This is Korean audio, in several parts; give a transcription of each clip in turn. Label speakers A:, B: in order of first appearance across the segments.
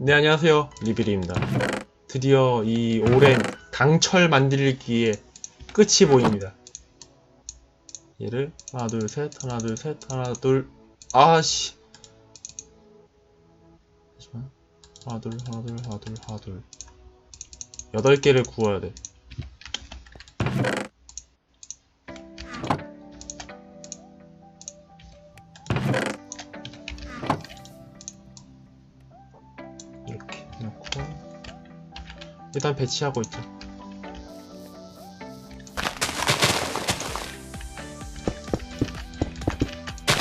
A: 네, 안녕하세요. 리빌입니다. 드디어 이 오랜 강철 만들기의 끝이 보입니다. 얘를 하나, 둘, 셋, 하나, 둘, 셋, 하나, 둘, 아씨. 잠시만. 하나, 둘, 하나, 둘, 하나, 둘, 하나, 둘. 여덟 개를 구워야 돼. 일단 배치하고 있죠.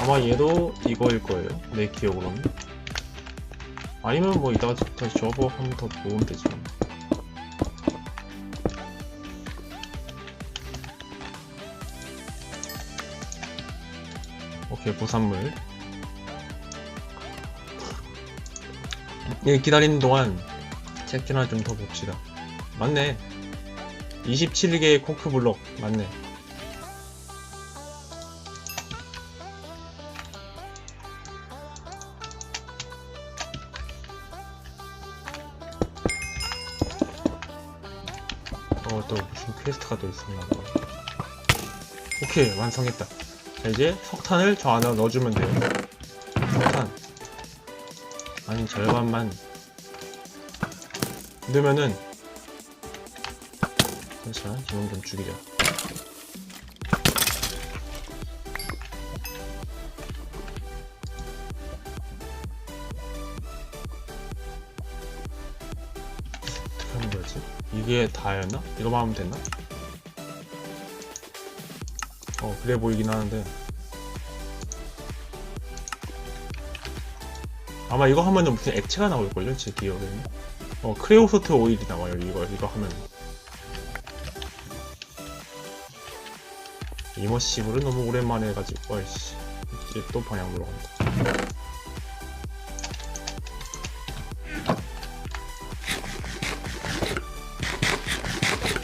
A: 아마 얘도 이거일 거예요. 내 기억으로는. 아니면 뭐 이따가 다시 저거 한번 더 모으면 되지. 뭐. 오케이 부산물. 예, 기다리는 동안 책이나 좀 더 봅시다. 맞네. 27개의 코크 블록 맞네. 어, 또 무슨 퀘스트가 또 있었나 봐. 오케이, 완성했다. 자, 이제 석탄을 저 안에 넣어주면 돼요. 석탄. 아니, 절반만. 넣으면은, 잠시만, 이놈 좀 죽이자. 어떻게 하는 거지? 이게 다였나? 이거만 하면 됐나? 어, 그래 보이긴 하는데. 아마 이거 하면은 무슨 액체가 나올걸요? 제 기억에는. 어, 크레오소트 오일이 나와요, 이거, 이거 하면. 이머시브를 너무 오랜만에 해가지고, 어이씨. 이제 또 방향으로 간다.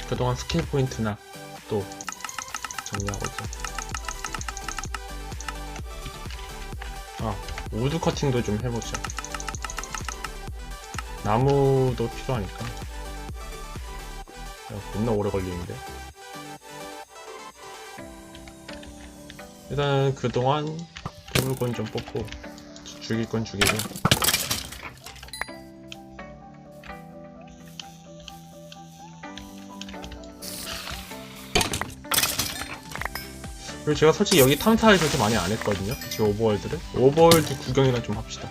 A: 그동안 스킬 포인트나 또 정리하고 있죠. 아, 우드 커팅도 좀 해보자. 나무도 필요하니까. 야, 겁나 오래 걸리는데. 일단 그동안 뽑을 건좀 뽑고 주- 죽일 건 죽이고 그리고 제가 솔직히 여기 탐사를 그렇게 많이 안 했거든요. 제 오버월드를. 오버월드 구경이나 좀 합시다.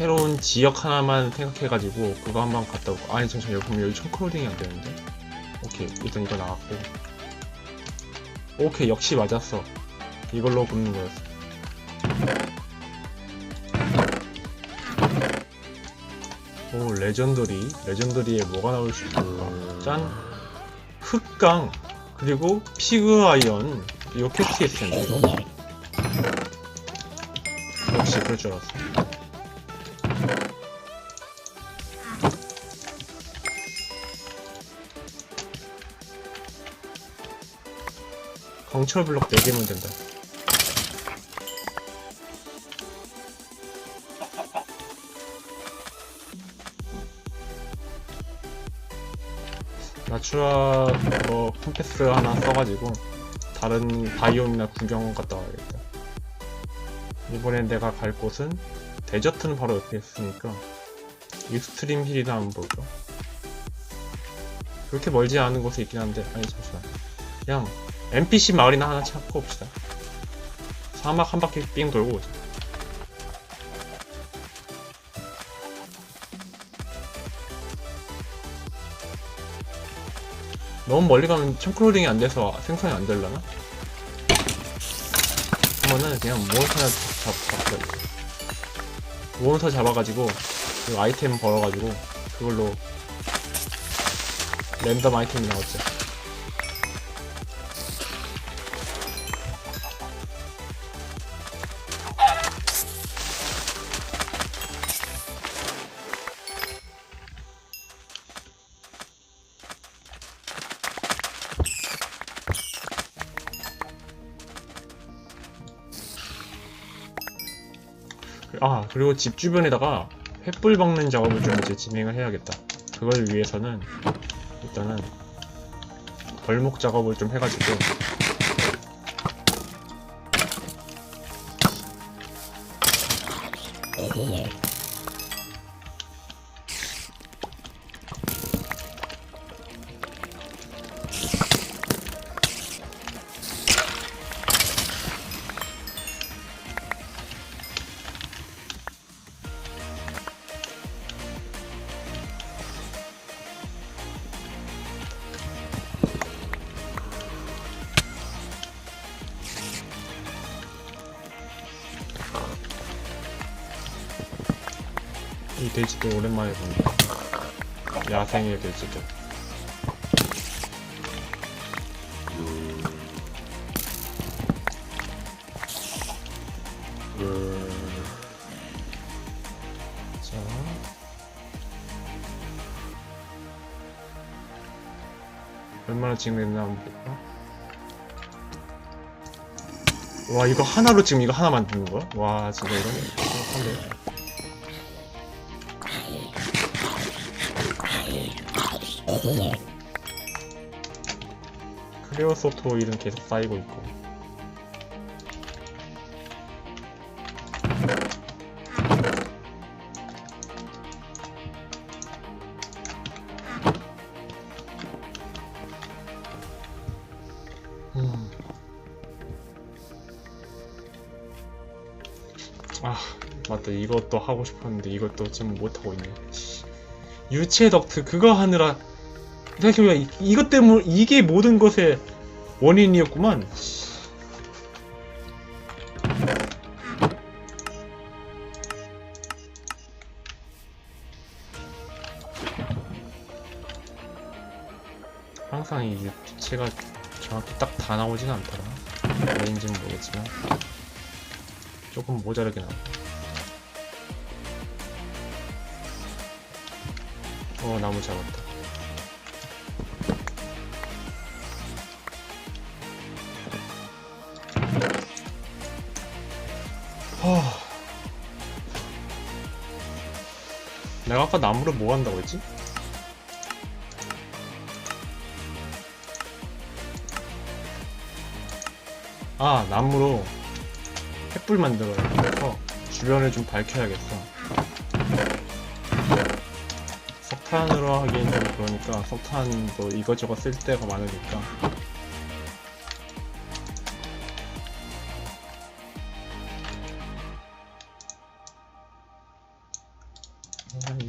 A: 새로운 지역 하나만 생각해가지고 그거 한번 갔다 오고 아니 잠시만 여기 보면 여기 청크로딩이 안 되는데? 오케이. 일단 이거 나왔고. 오케이. 역시 맞았어. 이걸로 굽는 거였어. 오 레전더리. 레전더리에 뭐가 나올 수 있을까? 짠. 흑강. 그리고 피그 아이언. 이거 텐데 이거? 역시 그럴 줄 알았어 강철 블럭 4개면 된다. 나추라 뭐 컴패스 하나 써가지고 다른 바이옴이나 구경 갔다 와야겠다. 이번엔 내가 갈 곳은 데저트는 바로 옆에 있으니까 익스트림 힐이나 한번 볼까 그렇게 멀지 않은 곳에 있긴 한데 아니 잠시만 그냥 NPC 마을이나 하나 찾고 옵시다 사막 한 바퀴 삥 돌고 오자 너무 멀리 가면 청크로딩이 안 돼서 생성이 안 되려나? 그러면은 그냥 몬스터 잡, 잡자. 몬스터 잡아가지고 그 아이템 벌어가지고 그걸로 랜덤 아이템이 나왔죠. 그리고 집 주변에다가 횃불 박는 작업을 좀 이제 진행을 해야겠다. 그걸 위해서는 일단은 벌목 작업을 좀 해가지고 이 돼지도 오랜만에 본다 야생의 돼지도 자 얼마나 찍는나 한번 볼까? 와 이거 하나로 지금 이거 하나 만드는 거야? 와 진짜 이건 한데 크레오소트 오일은 계속 쌓이고 있고 음. 아 맞다 이것도 하고 싶었는데 이것도 지금 못하고 있네 씨. 유체 덕트 그거 하느라 생각해보면 이- 이것 때문에 이게 모든 것의 원인이었구만. 항상 이 유체가 정확히 딱 다 나오진 않더라. 왜인지는 모르겠지만 조금 모자르게 나와. 어 나무 잡았다. 내가 아까 나무를 뭐 한다고 했지? 아 나무로 횃불 만들어야 돼서 주변을 좀 밝혀야겠어. 석탄으로 하기엔 좀 그러니까 석탄도 이것저것 쓸 때가 많으니까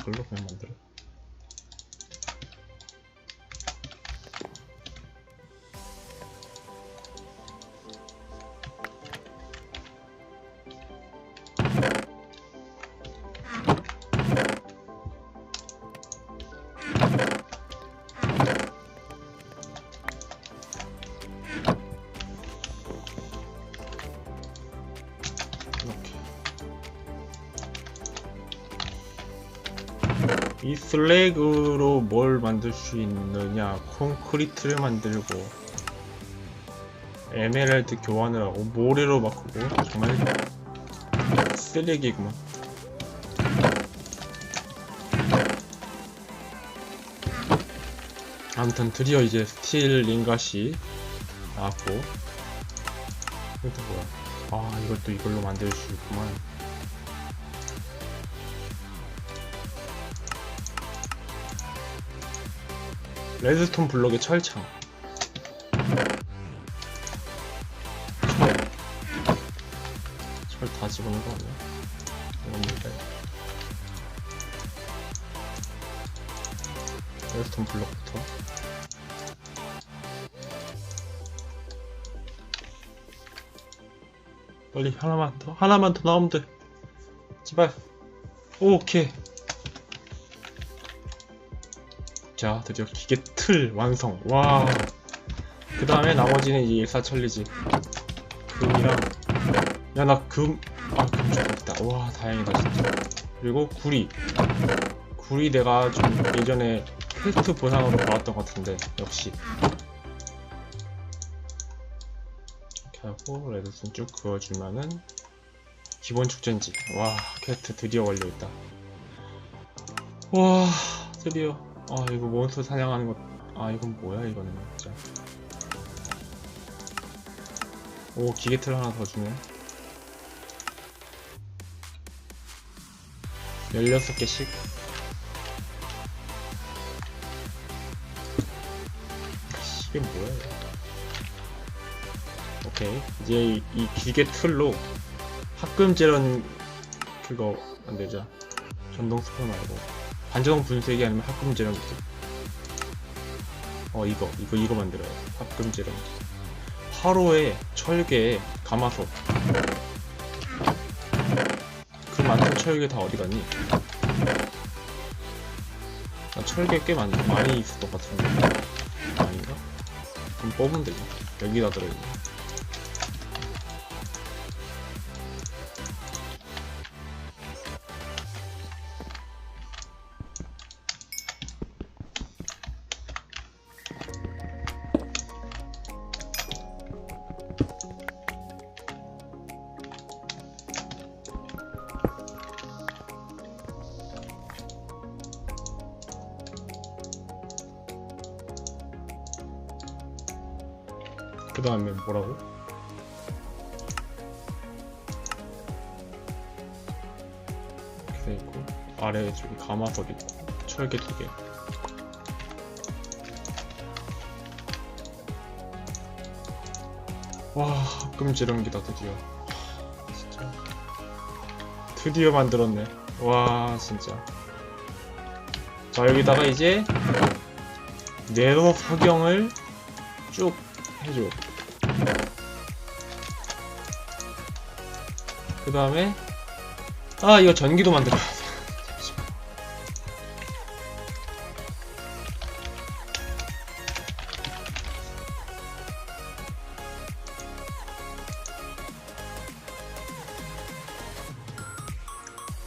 A: 이걸로 그냥 만들어. 이 슬래그로 뭘 만들 수 있느냐 콘크리트를 만들고 에메랄드 교환을 하고 모래로 바꾸고 정말 쓰레기구만. 아무튼 드디어 이제 스틸 링갓이 나왔고 이것도 뭐야? 아 이것도 이걸로 만들 수 있구만 레드스톤 블록의 철창. 철 다 집어넣은 거 아니야? 이건 뭘까요? 레드스톤 블록부터. 빨리 하나만 더, 하나만 더 나오면 돼. 제발. 오, 오케이. 자, 드디어 기계 틀 완성. 와. 그 다음에 나머지는 이제 일사천리지. 금이랑. 야, 나 금. 아, 금 좋겠다. 와, 다행이다, 진짜. 그리고 구리. 구리 내가 좀 예전에 퀘스트 보상으로 받았던 것 같은데, 역시. 이렇게 하고, 레드슨 쭉 그어주면은, 기본 축전지. 와, 퀘스트 드디어 걸려있다. 와, 드디어. 아, 이거 몬스터 사냥하는 것. 아, 이건 뭐야, 이거는 진짜. 오, 기계틀 하나 더 주네. 16개씩. 이게 뭐야. 오케이. 이제 이, 이 기계 틀로 합금제런 그거 만들자. 전동 스프 말고. 반자동 분쇄기 아니면 합금제런 기술. 어, 이거. 이거, 이거 만들어요. 합금제런 기술. 화로에 철개에 가마솥. 그 많던 철개 다 어디 갔니? 나 철개 꽤 많이, 많이 있을 것 같은데. 아닌가? 그럼 뽑으면 되죠. 여기다 들어있네. 그 다음에 뭐라고? 이렇게 돼 있고 아래에 저기 가마솥 있고 철개 두 개. 와 합금지렁기다 드디어. 진짜 드디어 만들었네. 와 진짜. 자 여기다가 이제 네로 석영을 쭉 해줘. 그 다음에 아 이거 전기도 만들어야 돼.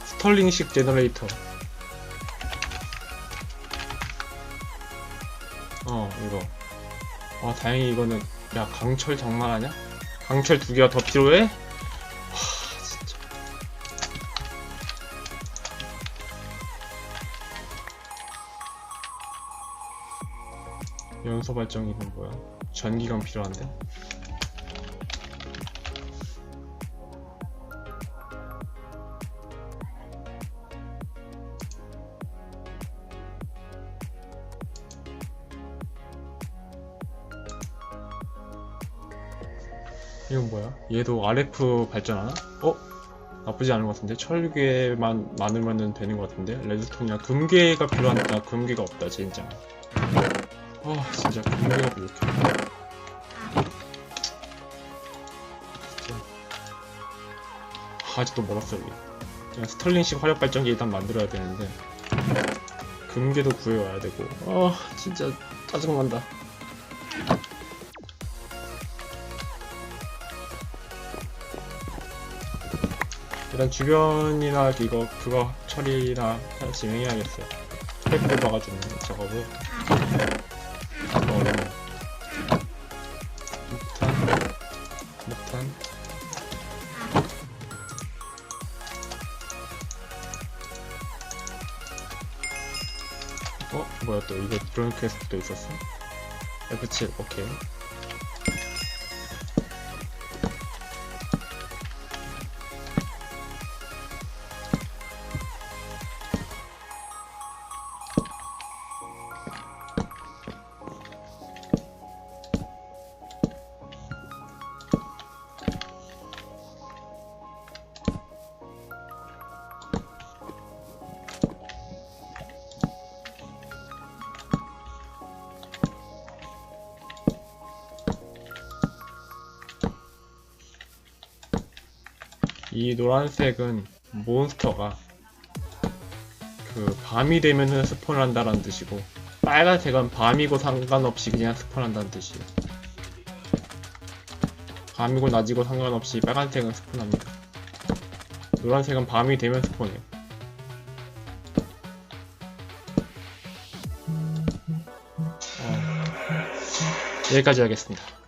A: 스털링식 제너레이터. 어 이거. 아 다행히 이거는 야 강철 장난하냐? 강철 두 개가 더 필요해? 연소 발전기는 뭐야? 전기가 필요한데? 이건 뭐야? 얘도 RF 발전하나? 어? 나쁘지 않은 것 같은데? 철괴만 많으면 되는 것 같은데? 레드스톤이랑 금괴가 필요한데 나 금괴가 없다 진짜 아 진짜 금괴가 부족해 진짜 아, 아직도 멀었어 여기. 그냥 스털링식 화력 발전기 일단 만들어야 되는데. 금괴도 구해와야 되고. 아 진짜 짜증난다. 일단 주변이나 이거 그거 처리나 진행해야겠어요. 스펙 뽑아가지고 작업을. 또 이거 드론 퀘스트도 있었어? F7 오케이 이 노란색은 몬스터가 그 밤이 되면은 스폰을 한다는 뜻이고 빨간색은 밤이고 상관없이 그냥 스폰한다는 뜻이에요. 밤이고 낮이고 상관없이 빨간색은 스폰합니다. 노란색은 밤이 되면 스폰해요. 어, 여기까지 하겠습니다.